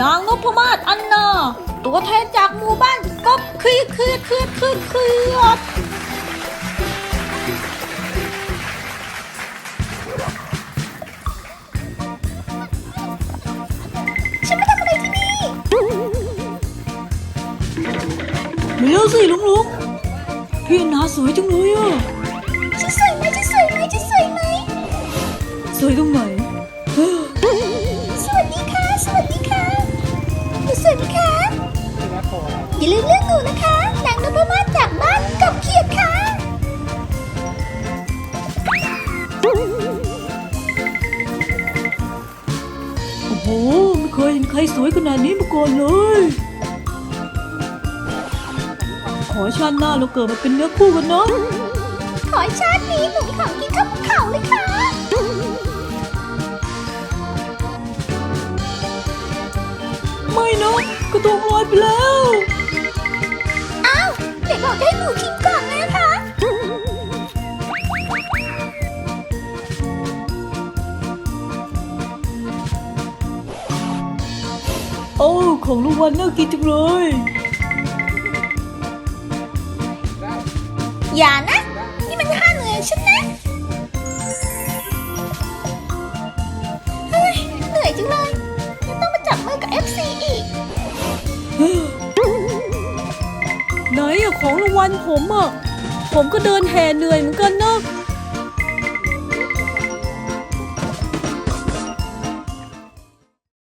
นางนพมาศอันนา ตัวแทนจากหมู่บ้านก็เครียดเครียดเครียดเครียดเครียดฉันมาทำอะไรที่นี่เร็วสิลุงลุงพี่นาสวยจังเลยอะฉันสวยไหมฉันสวยไหมฉันสวยไหมสวยตรงไหน อย่าลืมเลือกหนูนะคะนางนพมาศจากบ้านกับเขียดค่ะ โอ้โหไม่เคยเห็นใครสวยขนาดนี้มาก่อนเลย ขอชาติหน้าเราเกิดมาเป็นเนื้อคู่กันเนาะขอให้ชาตินี้หนูมีของกินข้าวภูเขาเลยค่ะ ไม่นะกระทงลอยไปแล้ว นูทิ้งก่อนนะคะ โอ้ของรางวัลน่ากินจังเลย อย่านะ นี่มันค่าเหนื่อยฉันนะเฮ้ยเหนื่อยจังเลยยังต้องมาจับมือกับ FC อีก ไหนอะของรางวัลผมอะผมก็เดินแห่เหนื่อยเหมือนกันนะ